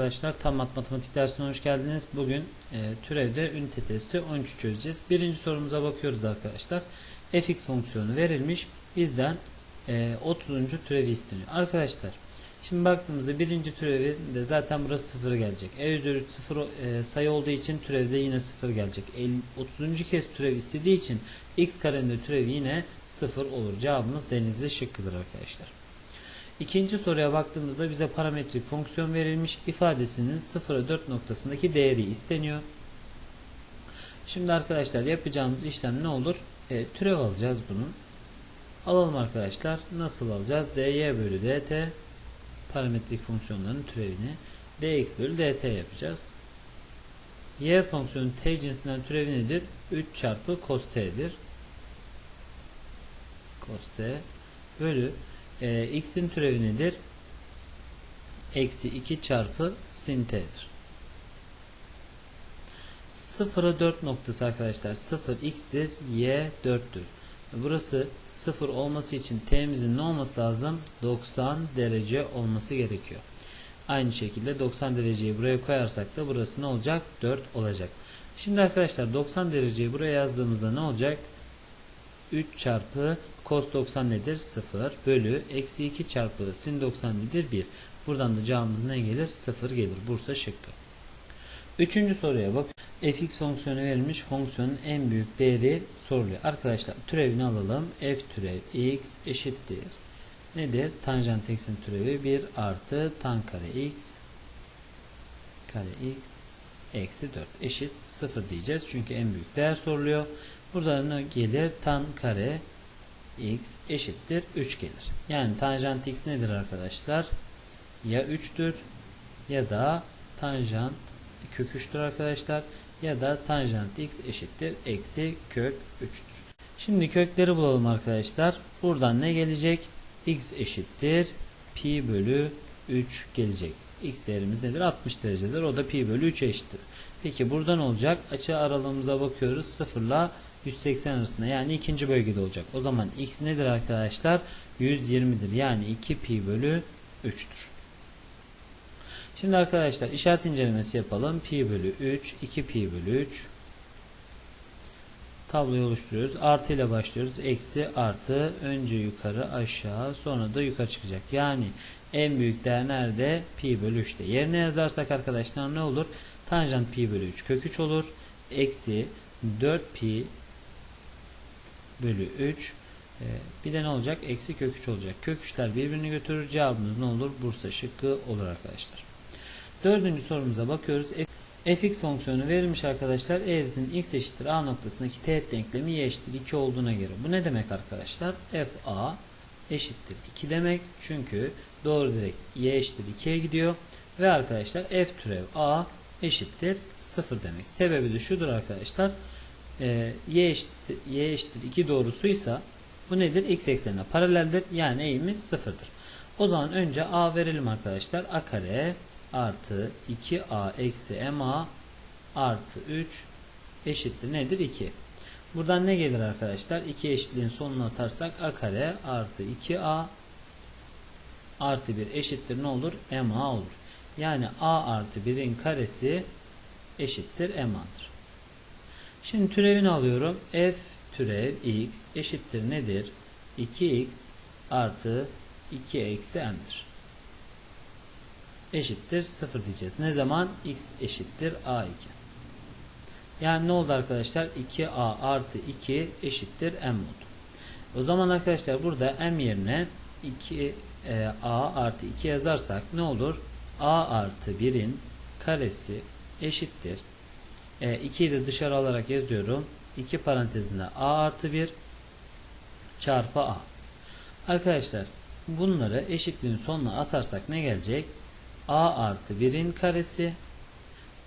Arkadaşlar tam matematik dersine hoş geldiniz. Bugün e, türevde ünite testi 13 çözeceğiz. Birinci sorumuza bakıyoruz arkadaşlar. fx fonksiyonu verilmiş. Bizden e, 30. türevi isteniyor. Arkadaşlar şimdi baktığımızda birinci türevinde zaten burası 0 gelecek. e üzeri 3 0 e, sayı olduğu için türevde yine 0 gelecek. El, 30. kez türev istediği için x karenin de türevi yine 0 olur. Cevabımız denizli şıkkıdır arkadaşlar. İkinci soruya baktığımızda bize parametrik fonksiyon verilmiş. ifadesinin 0'a 4 noktasındaki değeri isteniyor. Şimdi arkadaşlar yapacağımız işlem ne olur? E, türev alacağız bunun. Alalım arkadaşlar. Nasıl alacağız? dy bölü dt parametrik fonksiyonların türevini dx bölü dt yapacağız. y fonksiyonu t cinsinden türevi nedir? 3 çarpı cos t'dir. cos t bölü e, x'in türevi nedir? Eksi 2 çarpı sin t'dir. 0'a 4 noktası arkadaşlar 0 x'tir y 4'tür. Burası 0 olması için t'mizin ne olması lazım? 90 derece olması gerekiyor. Aynı şekilde 90 dereceyi buraya koyarsak da burası ne olacak? 4 olacak. Şimdi arkadaşlar 90 dereceyi buraya yazdığımızda ne olacak? 3 çarpı cos 90 nedir? 0 bölü eksi 2 çarpı sin 90 nedir? 1. Buradan da cevabımız ne gelir? 0 gelir. Bursa şıkkı. Üçüncü soruya bak. fx fonksiyonu verilmiş fonksiyonun en büyük değeri soruluyor. Arkadaşlar türevini alalım. f türev x eşittir. Nedir? Tanjant x'in türevi 1 artı tan kare x kare x eksi 4 eşit 0 diyeceğiz. Çünkü en büyük değer soruluyor. Burada ne gelir? Tan kare x eşittir 3 gelir. Yani tanjant x nedir arkadaşlar? Ya 3'tür ya da tanjant kök 3'tür arkadaşlar ya da tanjant x eşittir eksi kök 3'tür. Şimdi kökleri bulalım arkadaşlar. Buradan ne gelecek? x eşittir pi bölü 3 gelecek. x değerimiz nedir? 60 derecedir. O da pi bölü 3 eşittir. Peki buradan olacak. Açı aralığımıza bakıyoruz. 0 ile 180 arasında yani ikinci bölgede olacak. O zaman x nedir arkadaşlar? 120'dir. Yani 2 pi bölü 3'tür. Şimdi arkadaşlar işaret incelemesi yapalım. Pi bölü 3, 2 pi bölü 3. Tabloyu oluşturuyoruz. Artı ile başlıyoruz. Eksi artı önce yukarı aşağı sonra da yukarı çıkacak. Yani en büyük değer nerede? Pi bölü 3'te. Yerine yazarsak arkadaşlar ne olur? Tanjant pi bölü 3 kök 3 olur. Eksi 4 pi bölü 3 ee, bir de ne olacak? Eksi kök 3 olacak. Kök 3'ler birbirini götürür. Cevabımız ne olur? Bursa şıkkı olur arkadaşlar. Dördüncü sorumuza bakıyoruz. fx fonksiyonu verilmiş arkadaşlar. Eğrisinin x eşittir a noktasındaki teğet denklemi y eşittir 2 olduğuna göre. Bu ne demek arkadaşlar? f a eşittir 2 demek. Çünkü doğru direkt y eşittir 2'ye gidiyor. Ve arkadaşlar f türev a eşittir 0 demek. Sebebi de şudur arkadaşlar. Ee, y, eşittir, y eşittir 2 doğrusuysa bu nedir? X eksenine paraleldir. Yani eğimi sıfırdır. O zaman önce A verelim arkadaşlar. A kare artı 2A eksi MA artı 3 eşittir nedir? 2. Buradan ne gelir arkadaşlar? 2 eşitliğin sonuna atarsak A kare artı 2A artı 1 eşittir ne olur? MA olur. Yani A artı 1'in karesi eşittir MA'dır. Şimdi türevini alıyorum. F türev x eşittir nedir? 2x artı 2 eksi m'dir. Eşittir 0 diyeceğiz. Ne zaman? x eşittir a2. Yani ne oldu arkadaşlar? 2a artı 2 eşittir m oldu. O zaman arkadaşlar burada m yerine 2 e, artı 2 yazarsak ne olur? a artı 1'in karesi eşittir. E, 2'yi de dışarı alarak yazıyorum. 2 parantezinde a artı 1 çarpı a. Arkadaşlar bunları eşitliğin sonuna atarsak ne gelecek? a artı 1'in karesi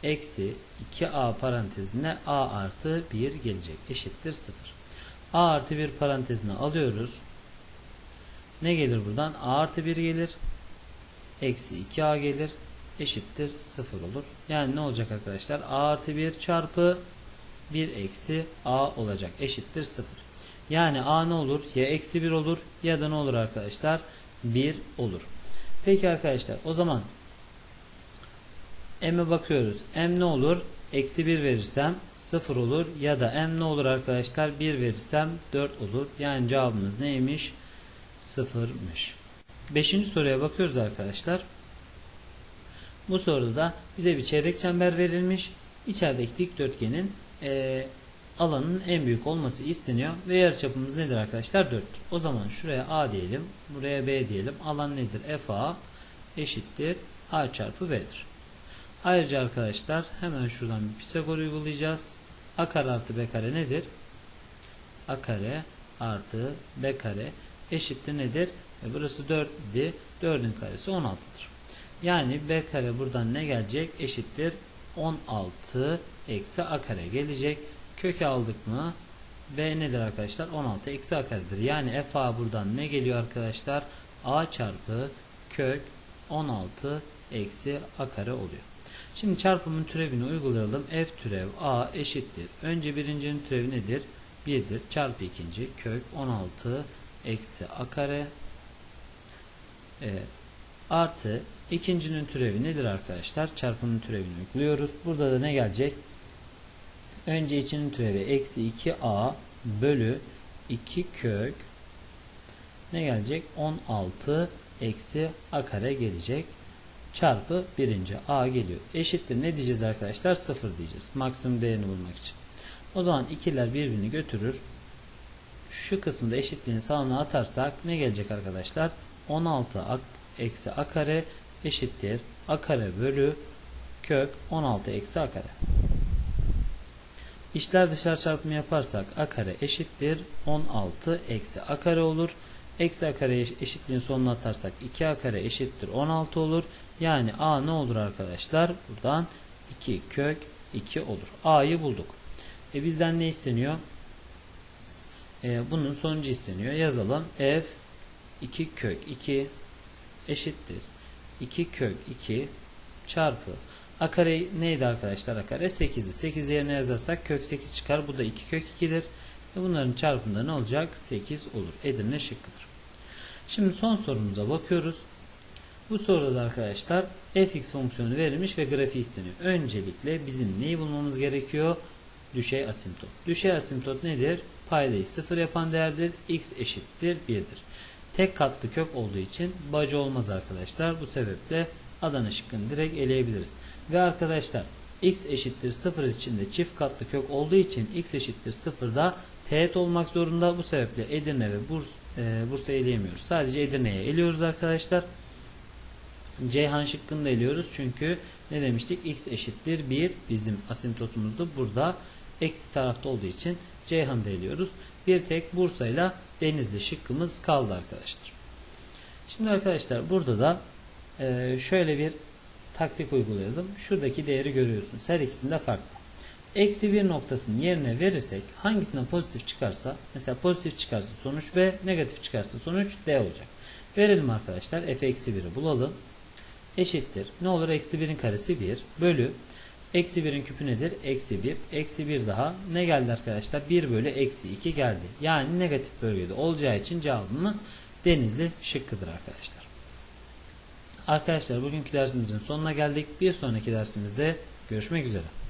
eksi 2a parantezine a artı 1 gelecek. Eşittir 0. a artı 1 parantezine alıyoruz. Ne gelir buradan? a artı 1 gelir. Eksi 2a gelir. Eşittir 0 olur. Yani ne olacak arkadaşlar? a artı 1 çarpı 1 eksi a olacak. Eşittir 0. Yani a ne olur? Ya eksi 1 olur ya da ne olur arkadaşlar? 1 olur. Peki arkadaşlar o zaman m'e bakıyoruz. m ne olur? Eksi 1 verirsem 0 olur. Ya da m ne olur arkadaşlar? 1 verirsem 4 olur. Yani cevabımız neymiş? 0'mış. Beşinci soruya bakıyoruz arkadaşlar. Bu soruda da bize bir çeyrek çember verilmiş. İçerideki dikdörtgenin e, alanın en büyük olması isteniyor. Ve yarıçapımız nedir arkadaşlar? 4'tür. O zaman şuraya A diyelim. Buraya B diyelim. Alan nedir? FA eşittir. A çarpı B'dir. Ayrıca arkadaşlar hemen şuradan bir Pisagor uygulayacağız. A kare artı B kare nedir? A kare artı B kare eşittir nedir? E burası 4 idi. 4'ün karesi 16'dır. Yani B kare buradan ne gelecek? Eşittir 16 eksi A kare gelecek. Köke aldık mı? B nedir arkadaşlar? 16 eksi A karedir. Yani FA buradan ne geliyor arkadaşlar? A çarpı kök 16 eksi A kare oluyor. Şimdi çarpımın türevini uygulayalım. F türev A eşittir. Önce birincinin türevi nedir? 1'dir. Çarpı ikinci kök 16 eksi A kare e, artı ikincinin türevi nedir arkadaşlar? Çarpımın türevini uyguluyoruz. Burada da ne gelecek? Önce içinin türevi eksi 2a bölü 2 kök ne gelecek? 16 eksi a kare gelecek. Çarpı birinci a geliyor. Eşittir ne diyeceğiz arkadaşlar? 0 diyeceğiz. Maksimum değerini bulmak için. O zaman ikiler birbirini götürür. Şu kısımda eşitliğin sağına atarsak ne gelecek arkadaşlar? 16 a eksi a kare eşittir a kare bölü kök 16 eksi a kare. İşler dışarı çarpımı yaparsak a kare eşittir 16 eksi a kare olur. Eksi a kare eşitliğin sonuna atarsak 2a kare eşittir 16 olur. Yani a ne olur arkadaşlar? Buradan 2 kök 2 olur. a'yı bulduk. E bizden ne isteniyor? E, bunun sonucu isteniyor. Yazalım. f 2 kök 2 eşittir. 2 kök 2 çarpı A kare neydi arkadaşlar? A kare 8'di. 8 yerine yazarsak kök 8 çıkar. Bu da 2 kök 2'dir. Ve bunların çarpımında ne olacak? 8 olur. Edirne şıkkıdır. Şimdi son sorumuza bakıyoruz. Bu soruda da arkadaşlar fx fonksiyonu verilmiş ve grafiği isteniyor. Öncelikle bizim neyi bulmamız gerekiyor? Düşey asimptot. Düşey asimptot nedir? Paydayı 0 yapan değerdir. x eşittir 1'dir. Tek katlı kök olduğu için bacı olmaz arkadaşlar. Bu sebeple Adana şıkkını direkt eleyebiliriz. Ve arkadaşlar x eşittir 0 içinde çift katlı kök olduğu için x eşittir 0'da teğet olmak zorunda. Bu sebeple Edirne ve Burs, e, Bursa eleyemiyoruz. Sadece Edirne'ye eliyoruz arkadaşlar. Ceyhan şıkkını da eliyoruz. Çünkü ne demiştik? x eşittir 1 bizim asimptotumuzdu. Burada eksi tarafta olduğu için Ceyhan'da eliyoruz. Bir tek Bursa ile Denizli şıkkımız kaldı arkadaşlar. Şimdi arkadaşlar burada da ee, şöyle bir taktik uygulayalım. Şuradaki değeri görüyorsunuz. Her ikisinde farklı. Eksi bir noktasının yerine verirsek hangisine pozitif çıkarsa mesela pozitif çıkarsa sonuç B, negatif çıkarsa sonuç D olacak. Verelim arkadaşlar. F eksi 1'i bulalım. Eşittir. Ne olur? Eksi 1'in karesi 1 bölü Eksi 1'in küpü nedir? Eksi 1. Eksi 1 daha. Ne geldi arkadaşlar? 1 bölü eksi 2 geldi. Yani negatif bölgede olacağı için cevabımız denizli şıkkıdır arkadaşlar. Arkadaşlar bugünkü dersimizin sonuna geldik. Bir sonraki dersimizde görüşmek üzere.